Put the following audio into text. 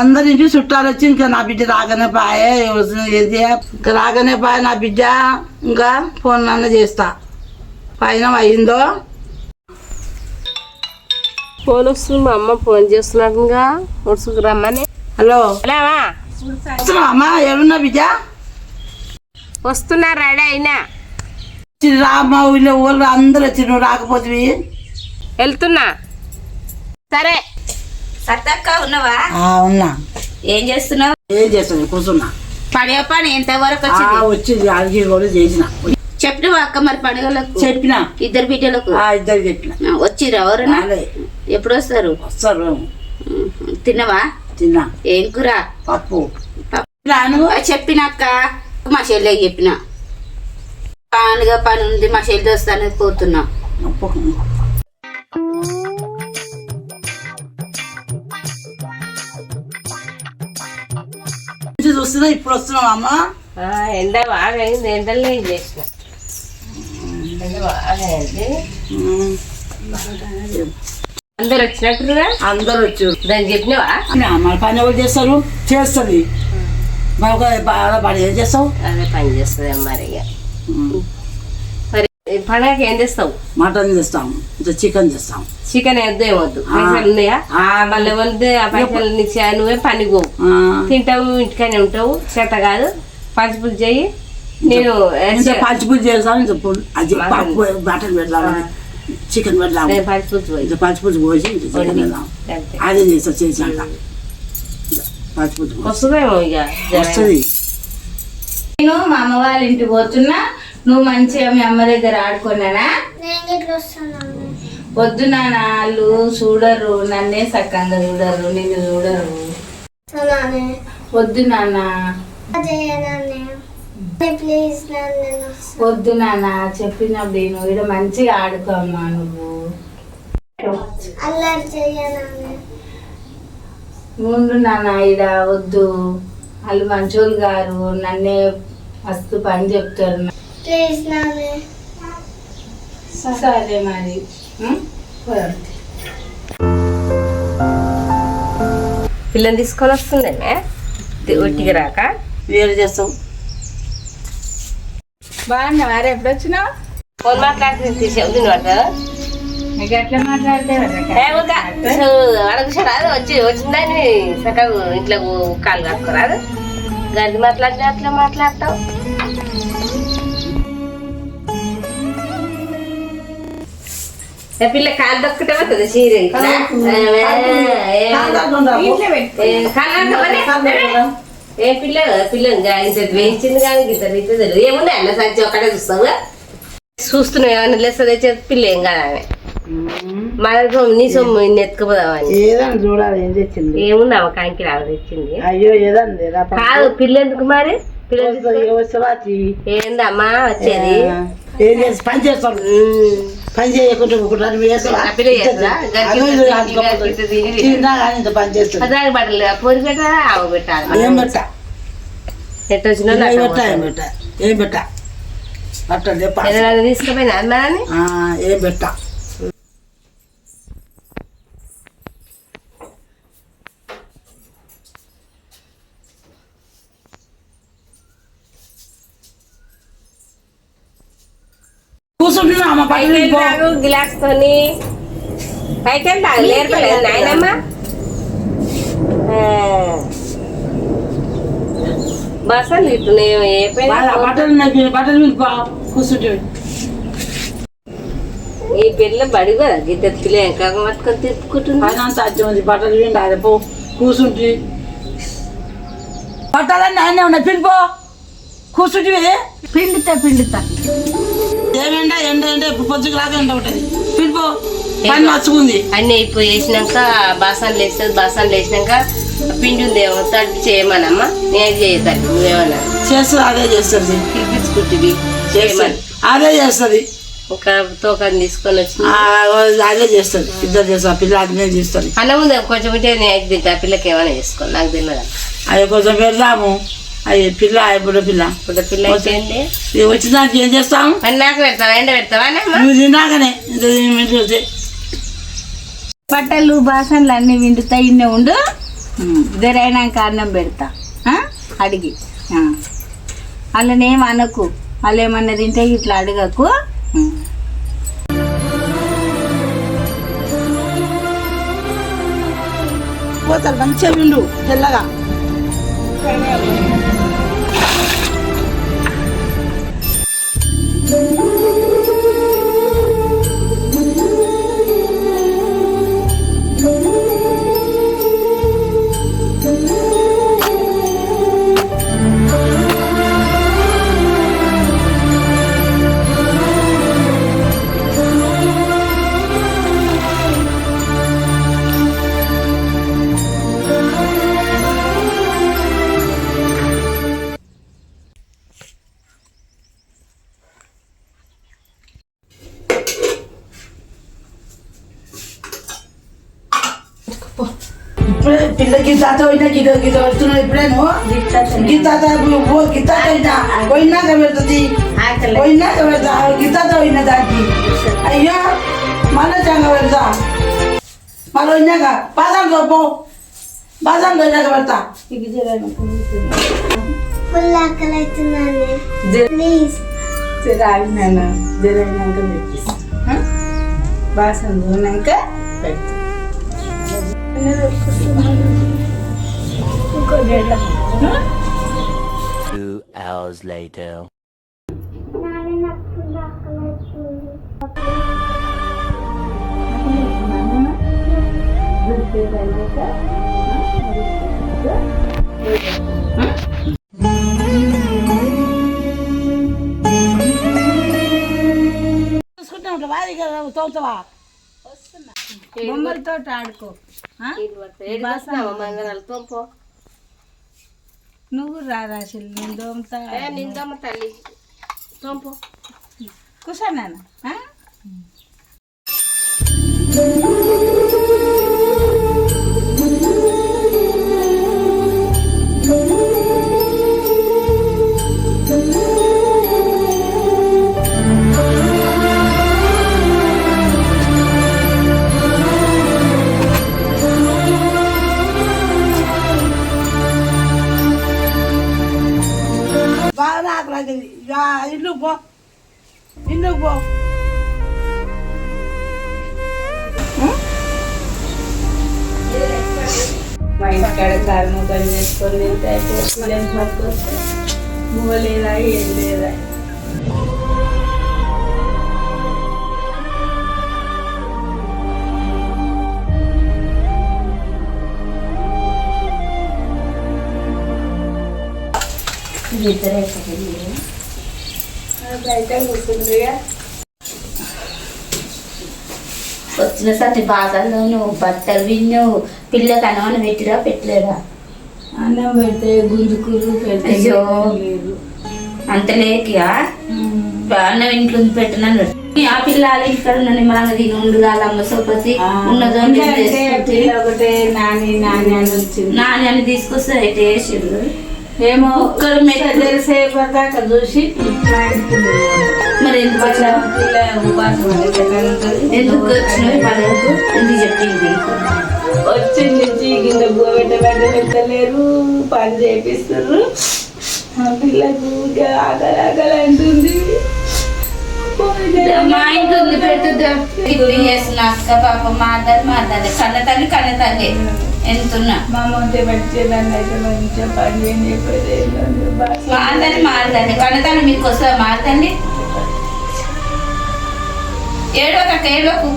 అందరి ఇంటి చుట్టాలు వచ్చి ఇంకా నా బిడ్డ రాగానే పాయే ఇంకా రాగానే పాయ నా బిడ్డ ఇంకా ఫోన్ అన్న చేస్తా. పైన అయిందో? ఫోన్ వస్తుంది మా అమ్మ ఫోన్ చేస్తున్నట్టుగా ఉడుసుకు రమ్మని. హలో? అమ్మా? ఏమన్నా బిడ్డ? వస్తున్నా రెడీ అయినా. వచ్చి రా మా ఊళ్ళో ఊళ్ళో అందరూ వచ్చి నువ్వు రాకపోతే వెళ్తున్నా. సరే. సత్తక్క ఉన్నవా? ఉన్నా. ఏం చేస్తున్నావు? ఏం చేస్తుంది కూర్చున్నా. పడే పని ఎంత వరకు వచ్చింది? వచ్చింది. కూడా చేసిన. చెప్పినవా అక్క మరి పండుగలకు చెప్పిన. ఇద్దరు బిడ్డలకు? ఇద్దరు చెప్పిన. ఆ, వచ్చిర్రా ఎవరన్నా. ఎప్పుడు వస్తారు. వస్తారు. తిన్నవా? తిన్నా. ఏం కూర? పప్పు. పప్పు. రాను ఆ, చెప్పినక్క మా చెల్లెకి చెప్పిన. పానుగా పని ఉంది మా చెల్లి వస్తాను పోతున్నా. చూస్తున్నా ఇప్పుడు వస్తున్నావా అమ్మ? ఎండ బాగా అయింది ఎండల్లో ఏం చేసిన బాగా. అందరు వచ్చినట్టుగా అందరు వచ్చారు. దాన్ని చెప్పినవా? మన పని ఎవరు చేస్తారు? చేస్తుంది. ఒక బాగా పని ఏం చేస్తావు? అదే పని చేస్తుంది ఈ పండగకి ఏం చేస్తావు మటన్ చేస్తాం ఇంకా చికెన్ చేస్తాం చికెన్ వద్దు. ఏమొద్దు పైసలు ఉన్నాయా? మళ్ళీ వద్దు ఆ పైసలు నుంచి నువ్వే పని పోవు ఆ, తింటావు ఇంటికనే ఉంటావు చేత కాదు. పంచిపులు చెయ్యి నేను ఇంకా పంచిపూరి చేస్తాం ఇంకా పు- అది మటన్. పెడదాం చికెన్ పెడదాం పంచిపులు పంచిపూరి పోసి చికెన్ పెడదాం. అదే చేస్తా చేసాక వస్తుందేమో ఇక. వస్తుంది. నేను మా అమ్మ వాళ్ళ ఇంటికి పోతున్నా. నువ్వు మంచిగా మీ అమ్మ దగ్గర ఆడుకున్నానా? వద్దు నాన్న వాళ్ళు చూడరు నన్నే సక్కంగా చూడరు నిన్ను చూడరు. వద్దు నాన్న. వద్దు నాన్న చెప్పినప్పుడు నువ్వు ఇక్కడ మంచిగా ఆడుకో అమ్మా నువ్వు. ముందు నాన్న ఇడ వద్దు. వాళ్ళు మంచోళ్ళు గారు నన్నే మస్తు పని చెప్తారు. ప్లీజ్ సరే మరి. పిల్లని తీసుకొని వస్తుందేమే తి- ఒట్టికి రాక వేరు చేస్తాం బాగున్నా మరి ఎప్పుడు వచ్చినావు ఫోన్ మాట్లాడుతుంది తీసేది పడతా నీకు ఎట్లా మాట్లాడితే రాదు వచ్చి వచ్చిందని సగం ఇంట్లో కాలు కట్టుకోరాదు గది మాట్లాడితే అట్లా మాట్లాడతావు పిల్ల కాలు దొక్కటే వస్తుంది చీర. ఏ, పిల్ల పిల్ల వేయించింది కానీ ఇంత తెలియదు. ఏముంది అన్న సంచి ఒక్కడే చూస్తావు చూస్తున్నావు ఏమన్నా లెస్ తెచ్చే పిల్ల ఏం కాదు ఆమె. మన సొమ్ము నీ సొమ్ము ఎత్తుకుపోదామని ఏదని చూడాలి ఏం తెచ్చింది? ఏముంది ఆమె కాంకి రావు తెచ్చింది. అయ్యో ఏదండి? రా కాదు పిల్ల ఎందుకు మరి? పిల్ల ఏందమ్మా వచ్చేది? ఏం చేసి పని చేస్తాడు. ఉమ్. పని చేయకుండా ఒకటి వేస్తావా ఆ పిల్ల చేస్తుందా? గరికి అదో ఇది తిరిగి అందుకోపోతే. గరికి తిరిగి. తిన్నా కానీ ఇంత పని చేస్తుంది. ఏం పెట్ట? ఎట్టు వచ్చినా ఏం పెట్ట ఏం పెట్ట? ఏం పెట్ట? తీసుకుపోయినా అన్నారని ఏం పెట్ట? కూర్చుంటున్నా అమ్మ పైకి పైకి పో. తాగు గిలాస్ తోని పైకి తాగు నేర్పలేదు నాయనమ్మ ఆ. బసలు ఇటు నేను ఏ పైన బా- బట్టలు నాకు బట్టలు మీద పో. కూర్చుంటే ఈ పిల్ల బడి కదా గిద్ద పిల్ల ఇంకా పట్టుకొని తిప్పుకుంటుంది పైన అంతా అద్దె ఉంది బట్టలు విండి అదే పో కూర్చుంటే బట్టలన్నీ ఆయన ఉన్నాయి పిలిపో కూర్చుంటివి పిండితా పిండితా ఏమెండ ఎండ ఎండ. ఇప్పుడు పొద్దుకు రాక ఎండ ఉంటుంది పిలిపో పని మర్చుకుంది. అన్ని అయిపోయి వేసినాక బాసాన్లు వేస్తుంది. బాసాన్లు వేసినాక పిండి ఉందేమో తడిపి చేయమనమ్మా. నేను చేయతాను నువ్వేమన్నా చేస్తుంది. అదే చేస్తుంది. పిలిపించుకుంటుంది. చేయమని అదే చేస్తుంది. ఒక తోకని తీసుకొని వచ్చి. అదే చేస్తుంది. ఇద్దరు చేస్తారు. పిల్ల అదే చేస్తుంది. అన్నం ఉంది. కొంచెం ఉంటే నేను తింటా? పిల్లకి ఏమైనా చేసుకో నాకు తెలియదు. అది కొంచెం పెడదాము. అది పిల్ల పిల్ల. ఇప్పుడు పిల్ల అయిపోయింది ఇది వచ్చినాక ఏం చేస్తాము మరి నాకు పెడతావా? ఎండ పెడతావా నువ్వు తిన్నాకనే. చూస్తే బట్టలు బాసన్లు అన్ని విండుతా ఇన్నే ఉండు. జరైనాక అన్నం పెడతా? అడిగి. వాళ్ళనేం అనకు. వాళ్ళు ఏమన్నా తింటే ఇట్లా అడగకు. పోతారు మంచిగా విండు తెల్లగా. పిల్ల గీతాతో పోయినా గీత గీత వస్తున్నావు ఇప్పుడే నువ్వు గీతాతో పో గీతాతో పోయినా పోయినాక పెడుతుంది పోయినాక పెడతా గీతాతో పోయినా దానికి అయ్యో మళ్ళీ చంగ పెడతా మళ్ళీ పోయినాక బాదాం పో బాదాం పోయినాక పెడతా ఫుల్ ఆకలి అవుతున్నాను ప్లీజ్ జరైనాక జరైనాక పెట్టిస్తా బాసం దూనాక పెడతా ఇంకో జడ Two hours later. నాన్న నాకు ఫుల్ బొమ్మలతో ఆడుకో. తోంపో నువ్వు రారా అసలు నేను దోమతా ఏ నిందమ్మ తల్లి. తోంపో కూర్చోనాను బాగా నాకు లాగింది ఇల్లు పో ఇల్లు పో మా ఇంటికాడ కారణం చేసుకొని తింటే పట్టుకొస్తే ఏం లేదా వచ్చిన సతి బాధల్లో నువ్వు బట్టలు విన్నావు పిల్లకి అన్నం పెట్టిరా పెట్టలేదా? అన్నం పెడితే గుంజుకురు పెడితే. లేదు. అంత లేకియా అన్నం ఇంట్లో పెట్టినాను ఆ పిల్ల వాళ్ళ ఇంటికాడ ఉన్న నిమ్మలంగా తిని ఉండుగాలమ్మ సోపతి. ఉన్నదో ఒకటే నాని నాని అని నాని అని తీసుకొస్తే టేస్ట్ ఏమో కుక్కలు మెక్క- తెలిసేపు దాకా చూసి. మా. మరి ఎందుకు పిల్ల ఉపాసం? ఎందుకు వచ్చినావు పండుగకు ఎందుకు చెప్పింది? వచ్చి నుంచి కింద పెట్ట పెట్ట పెట్టలేరు పని చేపిస్తారు ఆ పిల్లకు ఆకలి ఆకలి అంటుంది. మా ఇంట్లో పెడుతుందా ఇప్పుడు చేసిన అక్క పాప మాదాలి మాదాలి కన్న తల్లి కన్న తల్లి ఎంతున్నా? మా మొంటే పెట్టేదాన్ని అయితే మంచిగా పని మారదండి కన్నతల్లి మీకు వస్తుందా మారదండి ఏడో తక్క ఏడోకు